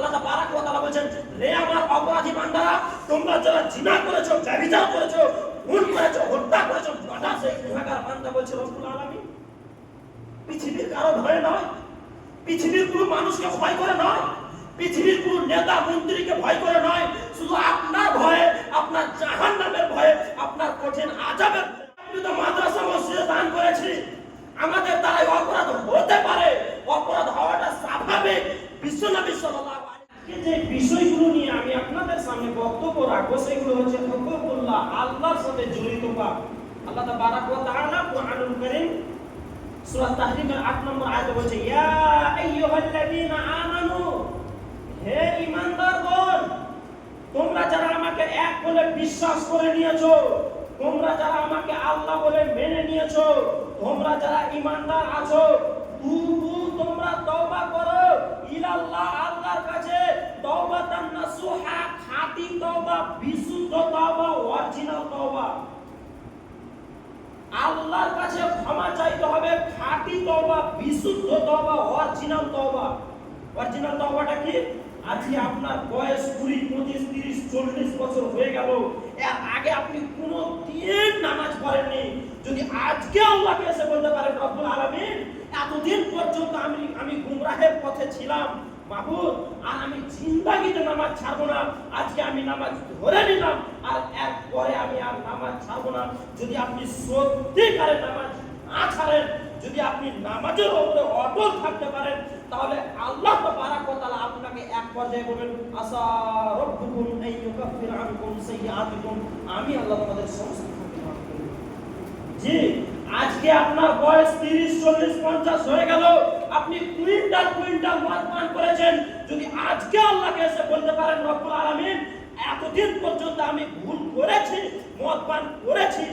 আল্লাহ তাবারাক ওয়া তাআলা বলেন আমার অপরাধী বান্দারা, তোমরা যারা জিনা করেছ ব্যভিচার করেছ, খুন করেছ, হত্যা করেছ বাটা সেই গুনাহগার বান্দা বলছে, রব্বুল আলামিন, পৃথিবীর কারও ভয় নয়, পৃথিবীর কোনো মানুষকে ভয় করে নয়, পৃথিবীর কোনো নেতা মন্ত্রীকে ভয় করে নয়, শুধু আপনার ভয়ে আপনার জাহান নামের ভয়ে আপনার কঠিন আজাবের ভয়ে। আপনি তো মাদ্রাসা মসজিদে দান করেছি আমাদের দ্বারাই অপরাধ হতে পারে অপরাধ হওয়াটা স্বাভাবিক বিশ্বনবী সাল্লাল্লাহু আলাইহি যে বিষয়গুলো নিয়ে আমি আপনাদের সামনে বক্তব্য রাখব সেগুলো হচ্ছে হকুকুল্লাহ আল্লাহর সাথে জড়িত পাপ আল্লাহ তাবারাক ওয়া তাআলা কুরআনুল কারীম সূরা তাহরিমের 8 নম্বর আয়াতে বলছে, ইয়া আইয়ুহাল্লাযীনা আমানু, হে ঈমানদারগণ তোমরা যারা আমাকে এক বলে বিশ্বাস করে নিয়েছো, তোমরা যারা আমাকে আল্লাহ বলে মেনে নিয়েছো, তোমরা যারা ঈমানদার আছো, তুবু তোমরা তওবা করো ইলাল্লাহ আল্লাহর কাছে। তওবাতান নাসুহা, খাঁটি তওবা, বিশুদ্ধ তওবা অরিজিনাল তওবা। আল্লাহর কাছে ক্ষমা চাইতে হবে, খাঁটি তওবা, বিশুদ্ধ তওবা অরিজিনাল তওবা। অরিজিনাল তওবাটা কি? আজকে আপনার বয়স কুড়ি, পঁচিশ, তিরিশ, চল্লিশ বছর হয়ে গেল। এর আগে আপনি কোনো দিন নামাজ পড়েননি। যদি আজকে আল্লাহকে এসে বলতে পারেন, রব্বুল আলামিন, এতদিন পর্যন্ত আমি আমি গুমরাহের পথে ছিলাম মাহবুব, আর আমি জিন্দাগিতে নামাজ ছাড়বো না। আজকে আমি নামাজ ধরে নিলাম, আর এরপরে আমি আর নামাজ ছাড়বো না। যদি আপনি সত্যিকারের নামাজ না ছাড়েন, যদি আপনি নামাজের উপরে অটল থাকতে পারেন, তাহলে আল্লাহ তাআলা আপনাকে এক পর্যায়ে বলবেন আসা রব্বুকুম আন ইউকাফির আনকুম সাইয়্যাতিকুম। আমি আল্লাহ তোমাদের সমস্ত জি, আজকে আপনার বয়স তিরিশ, চল্লিশ, পঞ্চাশ হয়ে গেল। আপনি কুইন্টাল কুইন্টাল মদ পান করেছেন, যদি আজকে আল্লাহকে এসে বলতে পারেন, রব্বুল আলামিন, এতদিন পর্যন্ত আমি ভুল করেছি, মদ পান করেছি,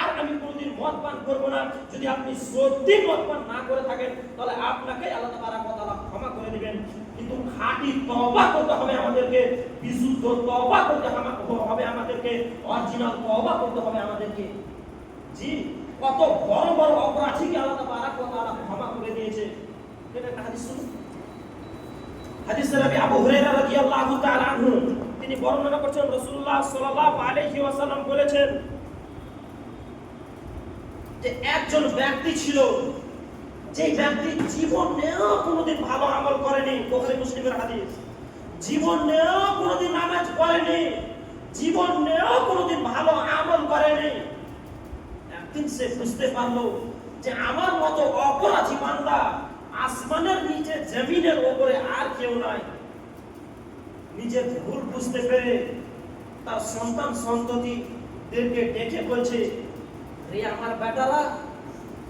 আর আমি কোনোদিন মদ পান করব না। যদি আপনি সত্যি মদ পান না করে থাকেন, তাহলে আপনাকে আল্লাহ তাআলা কথা ক্ষমা করে দিবেন। কিন্তু খাঁটি তওবা করতে হবে আমাদেরকে, বিশুদ্ধ তওবা করতে হবে আমাদেরকে, অরিজিনাল তওবা করতে হবে আমাদেরকে। জি। কত বড় বড় অপরাধীকে আল্লাহ তাআলা কথা ক্ষমা করে দিয়েছে। এটা একটা হাদিস শুনুন। হাদিস নবী আবু হুরায়রা রাদিয়াল্লাহু তাআলা আনহু। তিনি বর্ণনা করছেন, রাসূলুল্লাহ সাল্লাল্লাহু আলাইহি ওয়াসাল্লাম বলেছেন যে একজন ব্যক্তি ছিল, যে ব্যক্তি জীবন জীবনেও কোনোদিন ভালো আমল করেনি, বুখারী মুসলিমের হাদিস। জীবনেও কোনোদিন নামাজ পড়েনি জীবনেও কোনোদিন ভালো আমল করেনি। একদিন সে বুঝতে পারল যে আমার মতো অপরাধী বান্দা আসমানের নিচে, জমিনের উপরে আর কেউ নাই। নিজের ভুল বুঝতে পেরে তার সন্তান সন্ততিদেরকে ডেকে বলছে, রে আমার বেটারা,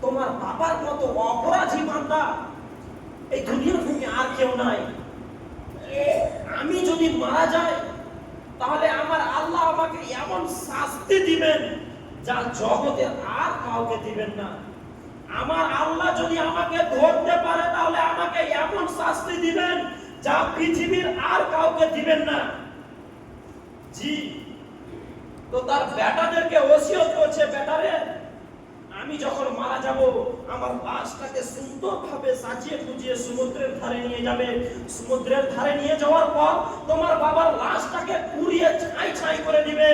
তোমার বাবার মতো অপরাধী বান্দা এই দুনিয়ার ভূমি আর কেউ নাই। আমি যদি মারা যাই, তাহলে আমার আল্লাহ আমাকে এমন শাস্তি দিবেন যা জগতে আর কাউকে দিবেন না। আমার আল্লাহ যদি আমাকে ধরতে পারে, তাহলে আমাকে এমন শাস্তি দিবেন যা পৃথিবীর আর কাউকে দিবেন না। জি। তো তার বেটাদেরকে ওসিয়ত করছে, বেটারে, আমি যখন মারা যাব, আমার লাশটাকে সুন্দরভাবে সাজিয়ে গুজিয়ে সমুদ্রের ধারে নিয়ে যাবে। সমুদ্রের ধারে নিয়ে যাওয়ার পর তোমার বাবার লাশটাকে পুড়িয়ে ছাই ছাই করে দিবে।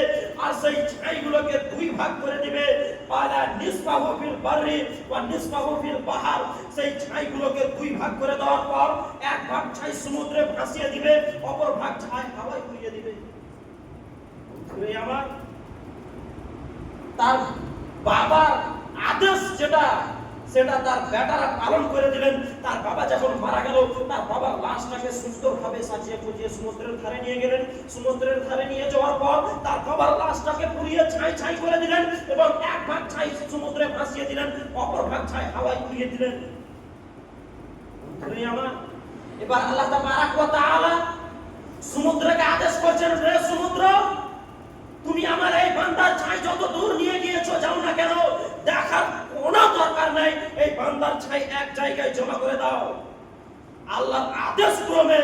আর সেই ছাইগুলোকে দুই ভাগ করে দিবে। পালা নিসবাহু ফিল বাররি ওয়া নিসবাহু ফিল বাহার। সেই ছাইগুলোকে দুই ভাগ করে দেওয়ার পর এক ভাগ ছাই সমুদ্রে ভাসিয়ে দিবে, অপর ভাগ ছাই হাওয়ায় উড়িয়ে দিবে। আমার, তার বাবার আদেশ যেটা সেটা তার বেটারা পালন করে দিলেন। তার বাবা যখন মারা গেল, তার বাবার লাশটাকে সুন্দরভাবে সাজিয়ে পুজিয়ে সমুদ্রের ধারে নিয়ে গেলেন। সমুদ্রের ধারে নিয়ে যাওয়ার পর তার বাবার লাশটাকে পুড়িয়ে ছাই ছাই করে দিলেন এবং এক ভাগ ছাই সমুদ্রে ভাসিয়ে দিলেন, অপর ভাগ ছাই হাওয়ায় উড়িয়ে দিলেন। আমার এবার আল্লাহ তাআলা সমুদ্রকে আদেশ করছেন রে সমুদ্র, তুমি আমার এই বান্দার ছাই যত দূর নিয়ে গিয়েছো যাও না কেন দেখার কোনো দরকার নাই বান্দার ছাই এক জায়গায় জমা করে দাও। আল্লাহর আদেশ ক্রমে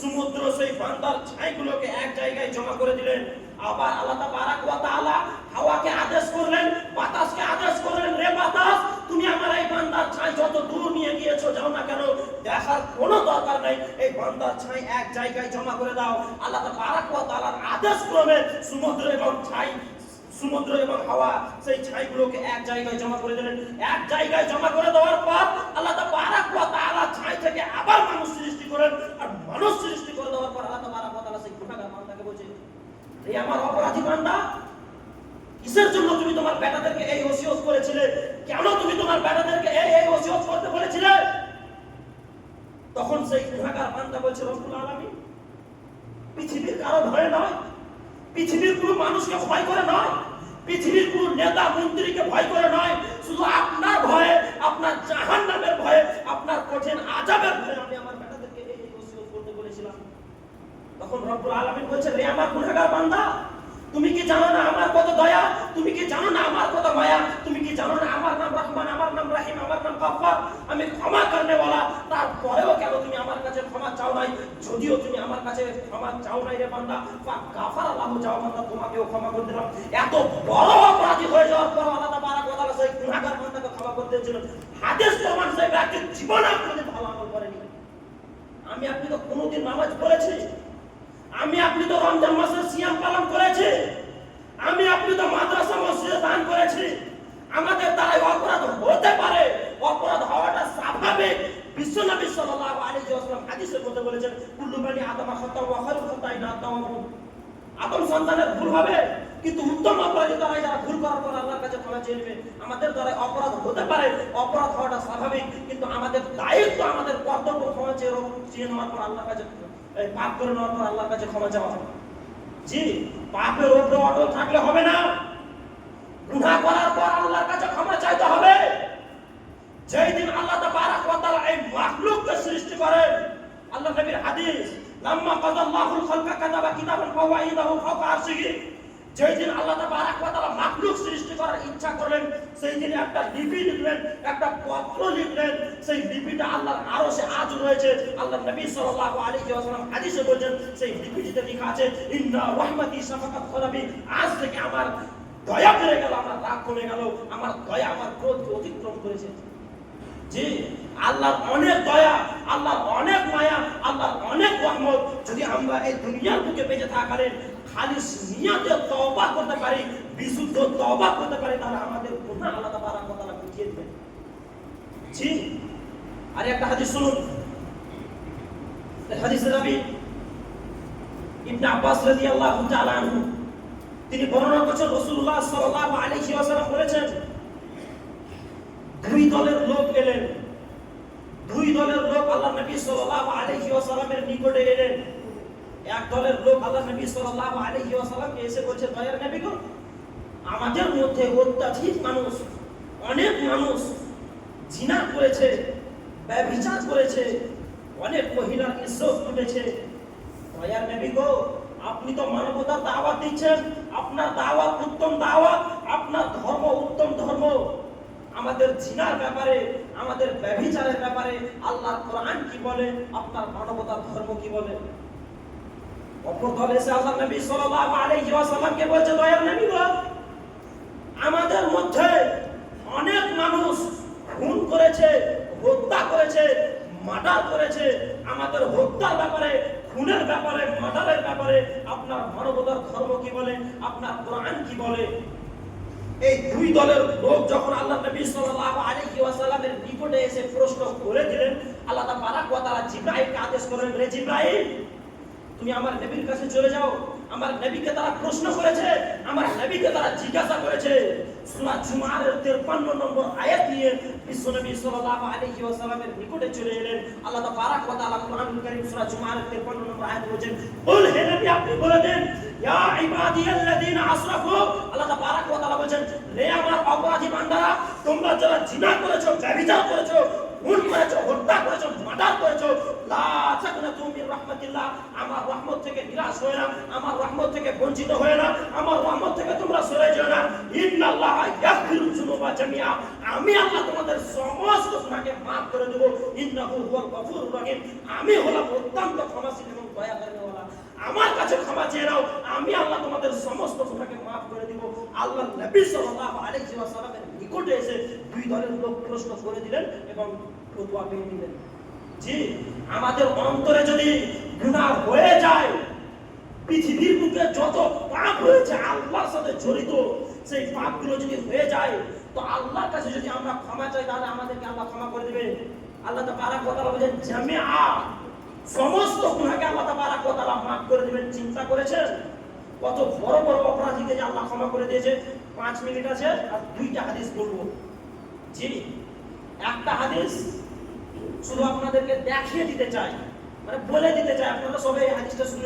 সমুদ্র সেই বান্দার ছাইগুলোকে এক জায়গায় জমা করে দিলেন। আবার আল্লাহ তাবারাক ওয়া তাআলা হাওয়াকে আদেশ করলেন, বাতাসকে আদেশ করলেন, রে বাতাস, তুমি আমার এই বান্দার ছাই যত দূর নিয়ে গিয়েছো যাও না কেন? দেখার কোনো দরকার নেই। এই বান্দার ছাই এক জায়গায় জমা করে দাও। আল্লাহ তাবারাক ওয়া তাআলার আদেশ ক্রমে সমুদ্র এবং ছাই সমুদ্র এবং হাওয়া সেই ছাইগুলোকে এক জায়গায় জমা করে দিলেন। এক জায়গায় জমা করে দেওয়ার পর আল্লাহ তাবারাক ওয়া তাআলা ছাই থেকে আবার মানুষ সৃষ্টি করেন। আর মানুষ সৃষ্টি করে দেওয়ার পর আল্লাহ তাবারাক ওয়া তাআলা সেই গুনাহগার বান্দাকে বলছে, এই আমার অপরাধী বান্দা, কিসের জন্য তুমি তোমার বেটাদেরকে এই ওসিয়ত করেছিলে? কেন তুমি তোমার বেটাদেরকে এই এই ওসিয়ত করতে বলেছিলে? তখন সেই গুনাহগার বান্দা বলছে, রব্বুল আলামিন, পৃথিবীর কারও ভয় নয়, পৃথিবীর কোনো মানুষকে ভয় করে নয় নেতা মন্ত্রীকে ভয় করে নয়, শুধু আপনার ভয়ে, আপনার জাহান্নামের ভয়ে, আপনার কঠিন আজাবের ভয়ে আমি আমার বেটাদেরকে এই করতে বলেছিলাম তখন রব্বুল আলামিন বলছে রে আমার গুনাহগার বান্দা, তুমি কি জানো না আমার কত দয়া? তুমি কি জানো না আমার কত মায়া? তুমি কি জানো না আমার নাম রহমান, আমার নাম রাহিম, আমার নাম আমি ক্ষমা করনে वाला তারপরেও কেন তুমি আমার কাছে ক্ষমা চাও নাই? যদিও তুমি আমার কাছে ক্ষমা চাও নাই রে বান্দা বা আল্লাহ চাও বান্দা, তোমাকেও ক্ষমা করে দিলাম। এত বড় অপরাধী হয়ে যাওয়ার পর আল্লাহ তাআলা সেই গুনাহগার বান্দাকে ক্ষমা করে দিয়েছিলেন হাদিস প্রমাণ সেই ব্যক্তি জীবনে কোনোদিন ভালো আমল করেনি। আমি আপনি তো কোনোদিন নামাজ পড়েছি। আমি আপনি তো রমজান মাসের সিয়াম পালন করেছি। আমি আপনি তো মাদ্রাসা মসজিদে দান করেছি। আমাদের দ্বারা অপরাধ হতে পারে। অপরাধ হওয়াটা স্বাভাবিক। বিশ্বনবী সাল্লাল্লাহু আলাইহি ওয়াসাল্লাম হাদিসের মধ্যে বলেছেন, কুল্লু বানি আদম খাতা ওয়া খায়রু খাতাই না তাওয়াবু আদম সন্তানের ভুল হবে। কিন্তু উত্তম অপরাধী দ্বারা যারা ভুল করার পর আল্লাহর কাছে ক্ষমা চেয়ে নেবে। আমাদের দ্বারা অপরাধ হতে পারে, অপরাধ হওয়াটা স্বাভাবিক, কিন্তু আমাদের দায়িত্ব, আমাদের কর্তব্য ক্ষমা চেয়ে চেয়ে নেওয়ার পর আল্লাহর কাছে পাপ করে নেওয়ার পর আল্লাহর কাছে ক্ষমা চাওয়া জি, পাপের উপরে অটল থাকলে হবে না। গুনাহ করার পর আল্লাহর কাছে ক্ষমা চাইতে হবে। যেই দিন আল্লাহ তাবারাক ওয়া তাআলা এই মাখলুককে সৃষ্টি করেন, আল্লাহ নবীর হাদিস, লাম্মা কাদাল্লাহুল খালকা কাতাবা কিতাবান ফাওয়াইদাহু ফাওকা আরশিহি। যেই দিন আল্লাহ তাআলা মাখলুক সৃষ্টি করার ইচ্ছা করলেন, সেই দিন একটা লিপি লিখলেন, একটা পত্র লিখলেন। সেই লিপিটা আল্লাহর আরশে আজ রয়েছে। আল্লাহ নবী সাল্লাল্লাহু আলাইহি ওয়াসাল্লাম হাদিসে বলেন সেই লিপিটিতে লেখা আছে, ইন্না রাহমাতি সাফাকাত আজ থেকে আমার দয়া বেড়ে গেল, আমার রাগ কমে গেল, আমার দয়া, আমার ক্রোধকে অতিক্রম করেছে। জি, আল্লাহর অনেক দয়া, আল্লাহর অনেক মায়া, আল্লাহর অনেক রহমত। যদি আমরা এই দুনিয়ার বুকে বেঁচে থাকাকালীন খালিস নিয়াতে করতে পারি, বিশুদ্ধ তওবা করতে পারি, তাহলে আমাদের আল্লাহ তাবারাক ওয়া তাআলা বুঝিয়ে দিবেন। জি। আর একটা হাদিস শুনুন। এই হাদিসের নবী ইবনে আব্বাস রাদিয়াল্লাহু তাআলা আনহু, তিনি বর্ণনা করছেন, রাসূলুল্লাহ সাল্লাল্লাহু আলাইহি ওয়াসাল্লাম বলেছেন, দুই দলের লোক এলেন। দুই দলের লোক আল্লাহ নবী সাল্লাল্লাহু আলাইহি ওয়াসাল্লামের নিকটে এলেন। এক দলের লোক আল্লাহ নবী সাল্লাল্লাহু আলাইহি ওয়াসাল্লামকে এসে বলছে, দয়ার নবী গো, আমাদের মধ্যে অত্যাধিক মানুষ, অনেক মানুষ জিনা করেছে, ব্যভিচার করেছে, অনেক মহিলার ইজ্জত লুটেছে দয়ার নবী গো, আপনি তো মানবতার দাওয়াত দিচ্ছেন। আপনার দাওয়াত উত্তম দাওয়াত, আপনার ধর্ম উত্তম ধর্ম। আমাদের জিনার ব্যাপারে, আমাদের ব্যভিচারের ব্যাপারে আল্লাহ কোরআন কি বলে? আপনার মানবতার ধর্ম কি বলে? অপর দলে এসে আল্লাহ নবী সাল্লাল্লাহু আলাইহি ওয়াসাল্লামকে বলছে দয়ার নবী গো আমাদের মধ্যে অনেক মানুষ খুন করেছে, হত্যা করেছে, মার্ডার করেছে। আমাদের হত্যার ব্যাপারে, খুনের ব্যাপারে, মার্ডারের ব্যাপারে আপনার মানবতার ধর্ম কি বলে? আপনার কোরআন কি বলে? এই দুই দলের লোক যখন আল্লাহ নবী সাল্লাল্লাহু আলাইহি ওয়াসাল্লামের নিকটে এসে প্রশ্ন করে দিলেন, আল্লাহ তাআলা জিবরাইলকে আদেশ করেন রে জিবরাইল তুমি আমার নবীর কাছে চলে যাও। আমার নবীকে তারা প্রশ্ন করেছে, আমার নবীকে তারা জিজ্ঞাসা করেছে। সূরা জুমার 53 নম্বর আয়াত নিয়ে বিশ্ব নবী সাল্লাল্লাহু আলাইহি ওয়াসাল্লামের নিকটে চলে এলেন। আল্লাহ তাবারাক ওয়া তাআলা কোরআনুল কারীম সূরা জুমার 53 নম্বর আয়াত বলেছেন, বল হে নবী, আপনি বলে দেন, ইয়া ইবাদিয়াল্লাযীনা আসরাফু। আল্লাহ তাবারাক ওয়া তাআলা বলেছেন, হে আমার অপরাধী বান্দারা, তোমরা যারা জিনা করেছ, ব্যভিচার করেছ খুন হত্যা করেছ, মার্ডার করেছ। আমি আল্লাহ তোমাদের সমস্ত গুনাহকে করে দেব। ইন্নাহু আমি হলাম অত্যন্ত ক্ষমাশীল এবং আমার কাছে ক্ষমা চেয়ে আমি আল্লাহ তোমাদের সমস্ত গুনাহকে করে দিব। আল্লাহ নবী সাল্লাল্লাহু আলাইহি ওয়াসাল্লামের নিকটে এসে দুই দলের লোক প্রশ্ন করে দিলেন এবং ফতোয়া পেয়ে নিলেন। জি, আমাদের অন্তরে যদি গুনাহ হয়ে যায়, পৃথিবীর বুকে যত পাপ রয়েছে আল্লাহর সাথে জড়িত, সেই পাপগুলো যদি হয়ে যায়, তো আল্লাহর কাছে যদি আমরা ক্ষমা চাই, তাহলে আমাদেরকে আল্লাহ ক্ষমা করে দেবে আল্লাহ তো পারা কথা বলছেন জামে আ সমস্ত গুণাকে আল্লাহ ওয়া তাআলা মাফ করে দিবেন। চিন্তা করেছেন? কত বড় বড় অপরাধীকে যে আল্লাহ ক্ষমা করে দিয়েছে পাঁচ মিনিট আছে আর দুইটা হাদিস বলব। জি একটা হাদিস শুধু আপনাদেরকে দেখিয়ে দিতে চাই মানে বলে দিতে চাই আপনারা সবাই হাদিসটা শুনে